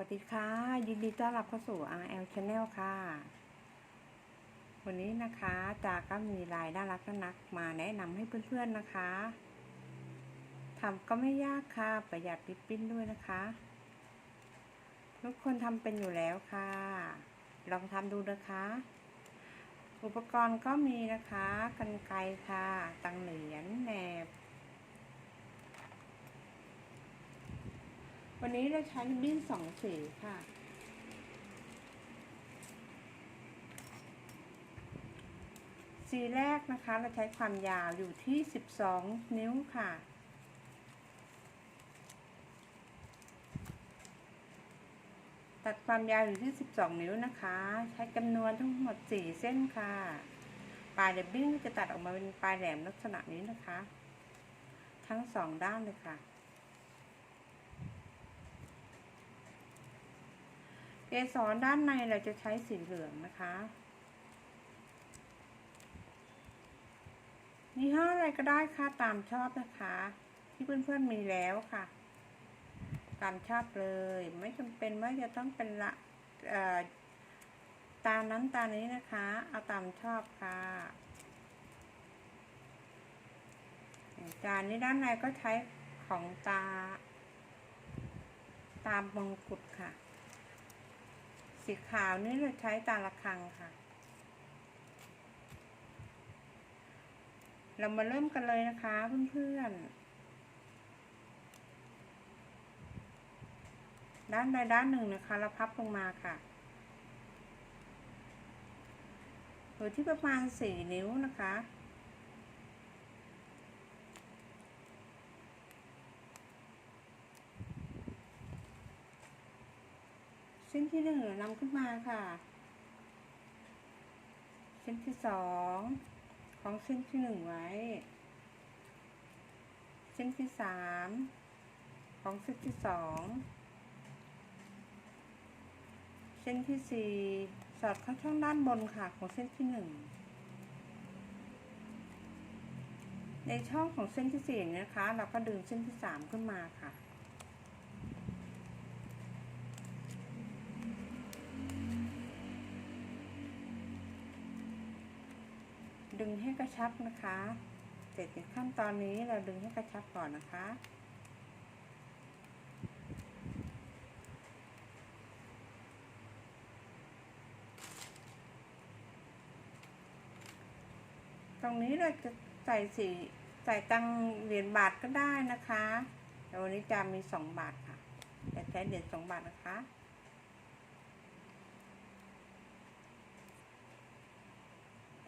วัสดีค่ะ ยินดีต้อนรับเข้าสู่ RL Channel ค่ะ วันนี้นะคะจาก็มีลายน่ารักน่ารักมาแนะนำให้เพื่อนๆนะคะทำก็ไม่ยากค่ะ ประหยัดริบบิ้นด้วยนะคะ ทุกคนทำเป็นอยู่แล้วค่ะ ลองทำดูนะคะ อุปกรณ์ก็มีนะคะกันไกรค่ะ ตังเหรียญแหนบ วันนี้เราใช้บิ้นสองสีค่ะ สีแรกนะคะ เราใช้ความยาวอยู่ที่ 12 นิ้วค่ะ ตัดความยาวอยู่ที่ 12 นิ้วนะคะ ใช้จำนวนทั้งหมด 4 เส้นค่ะ ปลายเดบบิ้งจะตัดออกมาเป็นปลายแหลมลักษณะนี้นะคะ ทั้งสองด้านเลยค่ะ กสรด้านในเราจะใช้สีเหลืองนะคะยี่ห้ออะไรก็ได้ค่ะตามชอบนะคะ ที่เพื่อนๆมีแล้วค่ะ ตามชอบเลย ไม่จำเป็นว่าจะต้องเป็นละตานั้นตานี้นะคะ เอาตามชอบค่ะจานนี้ด้านในก็ใช้ของตา ตามมงกุฎค่ะ สีขาวนี่เราใช้ตาละครังค่ะ เรามาเริ่มกันเลยนะคะเพื่อนๆ ด้านใดด้านหนึ่งนะคะเราพับลงมาค่ะอยู่ที่ประมาณสี่นิ้วนะคะ เส้นที่หนึ่งนำขึ้นมาค่ะ เส้นที่สองของเส้นที่หนึ่งไว้ เส้นที่สามของเส้นที่สองเส้นที่สี่สอดเข้าช่องด้านบนค่ะของเส้นที่หนึ่งในช่องของเส้นที่สี่นะคะ เราก็ดึงเส้นที่สามขึ้นมาค่ะ ดึงให้กระชับนะคะ เสร็จในขั้นตอนนี้เราดึงให้กระชับก่อนนะคะ ตรงนี้เราจะใส่สีใส่ตังเหรียญบาทก็ได้นะคะแต่วันนี้จะมีสองบาทค่ะจะใช้เหรียญสองบาทนะคะ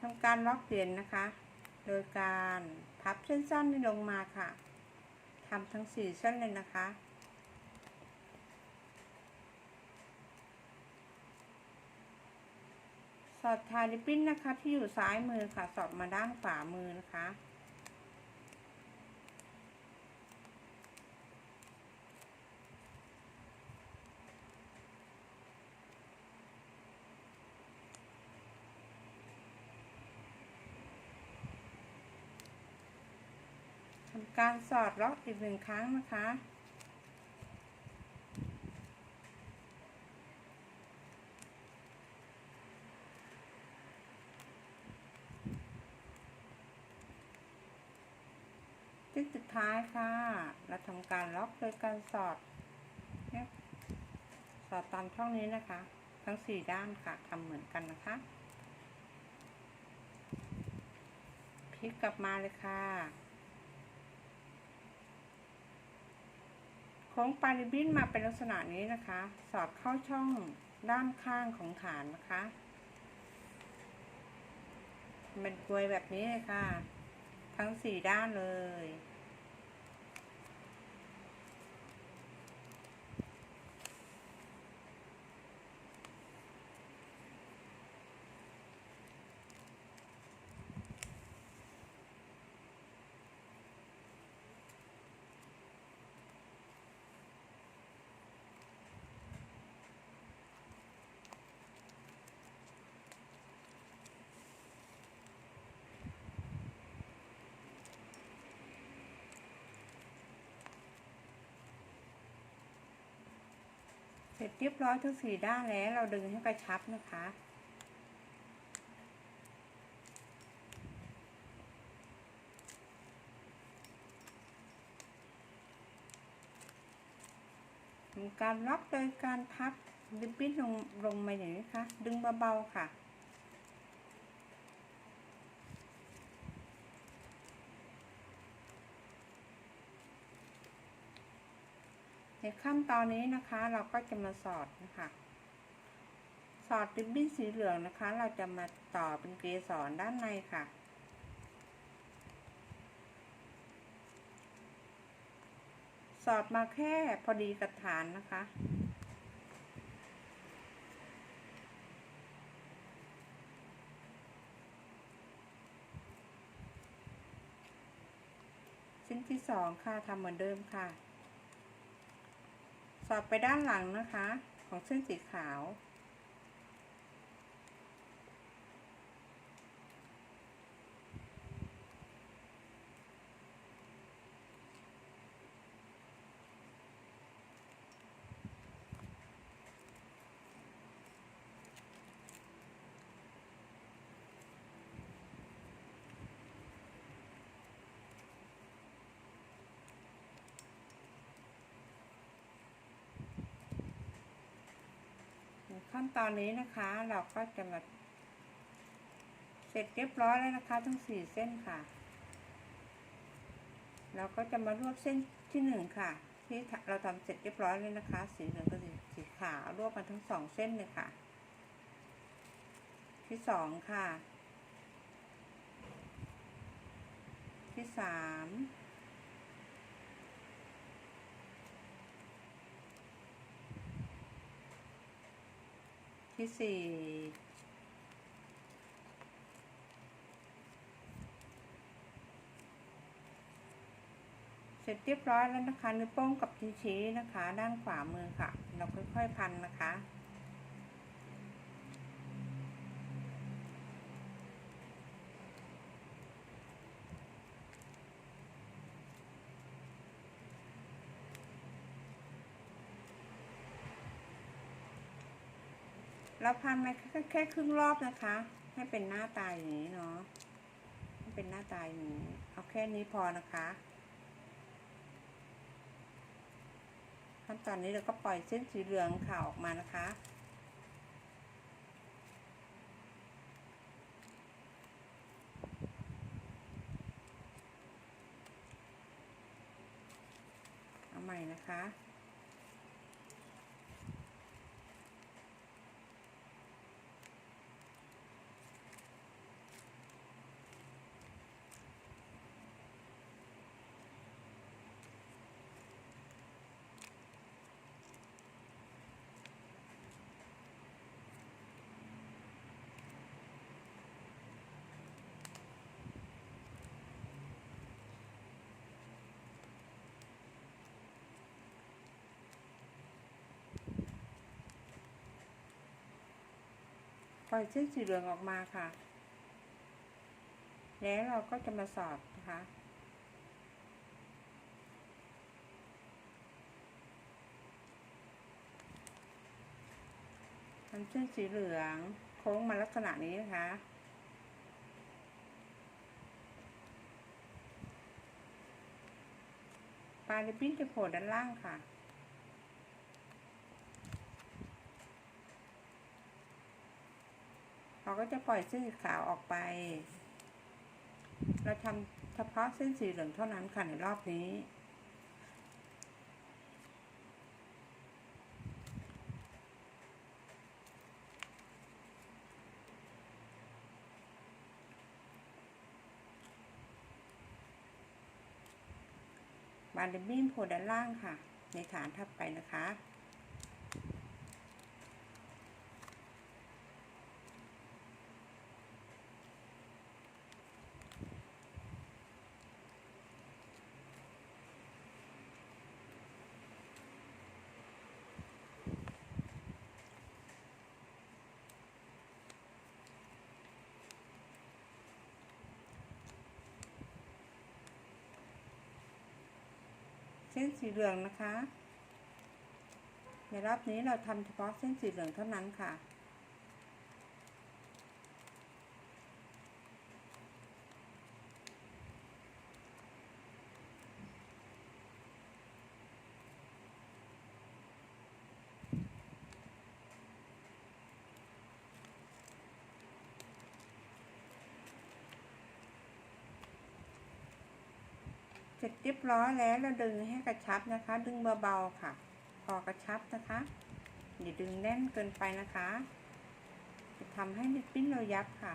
ทำการล็อกเหรียญนะคะ โดยการพับเส้นสั้นนี้ลงมาค่ะทำทั้งสี่เส้นเลยนะคะ สอดทายริบบิ้นนะคะที่อยู่ซ้ายมือค่ะ สอดมาด้านขวามือนะคะ การสอดล็อกอีกหนึ่งครั้งนะคะ ที่สุดท้ายค่ะ เราทำการล็อกโดยการสอดสอดตามช่องนี้นะคะ ทั้งสี่ด้านค่ะทำเหมือนกันนะคะพลิกกลับมาเลยค่ะ ค้งปลายริบินมาเป็นลักษณะนี้นะคะ สอดเข้าช่องด้านข้างของฐานนะคะ มันกลวยแบบนี้เลยค่ะ ทั้งสี่ด้านเลย เสร็จเรียบร้อยทั้งสี่ด้านแล้วเราดึงให้กระชับนะคะ การล็อกโดยการพับดึงปิ้นลงลงมาอย่างนี้ค่ะ ดึงเบาๆค่ะ ในขั้นตอนนี้นะคะ เราก็จะมาสอดนะคะ สอดริบบิ้นสีเหลืองนะคะ เราจะมาต่อเป็นเกสรด้านในค่ะสอดมาแค่พอดีกับฐานนะคะเส้นที่สองค่ะทำเหมือนเดิมค่ะ สอดไปด้านหลังนะคะ ของเส้นสีขาว ขั้นตอนนี้นะคะ เราก็จะมาเสร็จเรียบร้อยแล้วนะคะทั้งสี่เส้นค่ะ เราก็จะมารวบเส้นที่หนึ่งค่ะ ที่เราทำเสร็จเรียบร้อยเลยนะคะ สีเหลืองกับสีขาวรวบมาทั้งสองเส้นเลยค่ะ ที่สองค่ะ ที่สาม ที่สี่เสร็จเรียบร้อยแล้วนะคะนิ้วโป้งกับชี้นะคะ ด้านขวามือค่ะ เราค่อยๆพันนะคะ เราพันมาแค่แค่ครึ่งรอบนะคะ ให้เป็นหน้าตาอย่างนี้เนาะให้เป็นหน้าตาอย่างนี้เอาแค่นี้พอนะคะ ขั้นตอนนี้เราก็ปล่อยเส้นสีเหลืองขาวออกมานะคะเอาใหม่นะคะ อยเส้นสีเหลืองออกมาค่ะ แล้วเราก็จะมาสอดนะคะทำเส้นสีเหลืองโค้งมาลักษณะนี้นะคะปลายริบบิ้นจะโผล่ด้านล่างค่ะ เราก็จะปล่อยเส้นสีขาวออกไป เราทำเฉพาะเส้นสีเหลืองเท่านั้นค่ะในรอบนี้ บานเดบินโผล่ด้านล่างค่ะ ในฐานทับไปนะคะ ส้นสีเหลืองนะคะ ในรอบนี้เราทำเฉพาะเส้นสีเหลืองเท่านั้นค่ะ ร็จเรียบร้อยแล้วเราดึงให้กระชับนะคะ ดึงเบาๆค่ะ พอกระชับนะคะอย่าดึงแน่นเกินไปนะคะ จะทำให้ลิปปิ้นเรายับค่ะ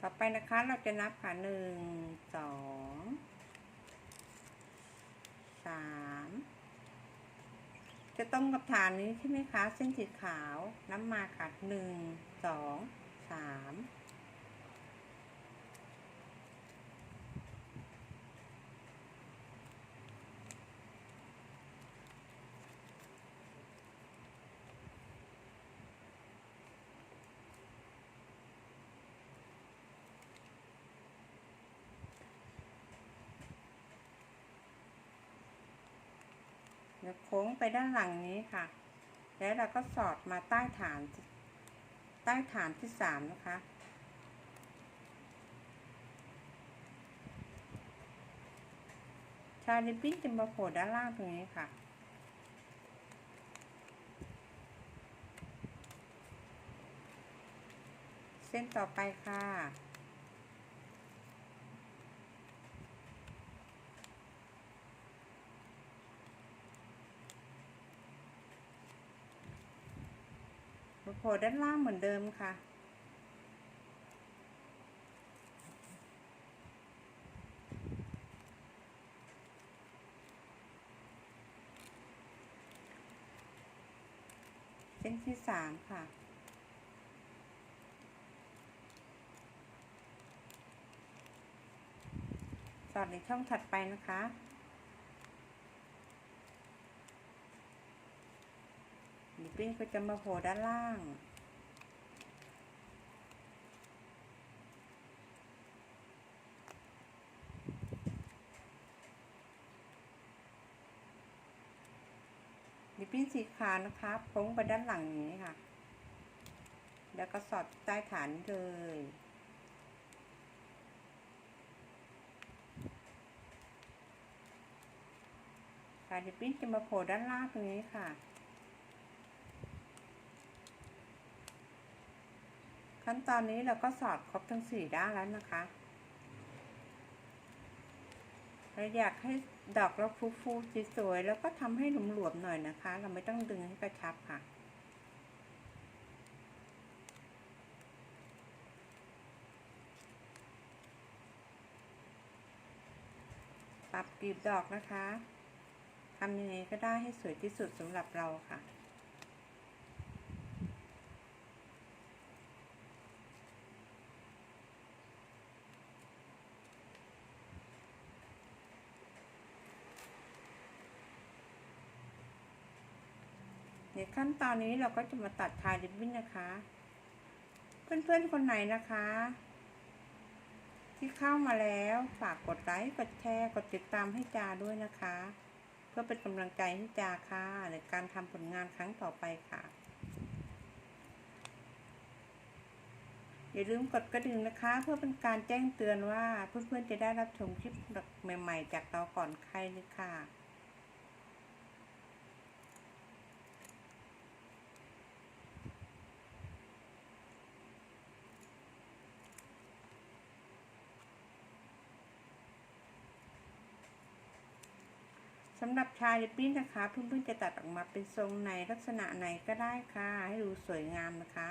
ต่อไปนะคะเราจะนับค่ะหนึ่งสองสาม จะตรงกับฐานนี้ใช่ไหมคะ เส้นสีขาวน้ำมาค่ะหนึ่งสองสาม แล้วโค้งไปด้านหลังนี้ค่ะ แล้วเราก็สอดมาใต้ฐาน ใต้ฐานที่สามนะคะ ชาลิปปิ้นจะมาโผล่ด้านล่างตรงนี้ค่ะเส้นต่อไปค่ะ โผล่ด้านล่างเหมือนเดิมค่ะ เส้นที่สามค่ะสอดในช่องถัดไปนะคะ ลิปปิ้นก็จะมาโผล่ด้านล่างลิปปิ้นสีขาวนะคะพ้งไปด้านหลังอย่างนี้ค่ะ แล้วก็สอดใต้ฐานเลยสายลิปปิ้นจะมาโผล่ด้านล่างตรงนี้ค่ะ ขั้นตอนนี้เราก็สอดครบทั้งสี่ด้านแล้วนะคะเราอยากให้ดอกเราฟูๆสวยๆแล้วก็ทำให้หลวมๆหน่อยนะคะ เราไม่ต้องดึงให้กระชับค่ะ ปรับกลีบดอกนะคะทำยังไงก็ได้ให้สวยที่สุดสำหรับเราค่ะ ตอนนี้เราก็จะมาตัดทายริบบิ้นนะคะ เพื่อนๆคนไหนนะคะ ที่เข้ามาแล้วฝากกดไลค์กดแชร์กดติดตามให้จาด้วยนะคะ เพื่อเป็นกำลังใจให้จาค่ะในการทำผลงานครั้งต่อไปค่ะ อย่าลืมกดกระดิ่งนะคะ เพื่อเป็นการแจ้งเตือนว่าเพื่อนๆจะได้รับชมคลิปใหม่ ๆ จากเราก่อนใครเลยค่ะ สำหรับชายลิปปิ้นนะคะเพื่อนๆจะตัดออกมาเป็นทรงในลักษณะไหนก็ได้ค่ะ ให้ดูสวยงามนะคะ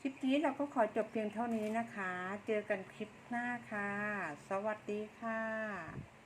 คลิปนี้เราก็ขอจบเพียงเท่านี้นะคะ เจอกันคลิปหน้าค่ะ สวัสดีค่ะ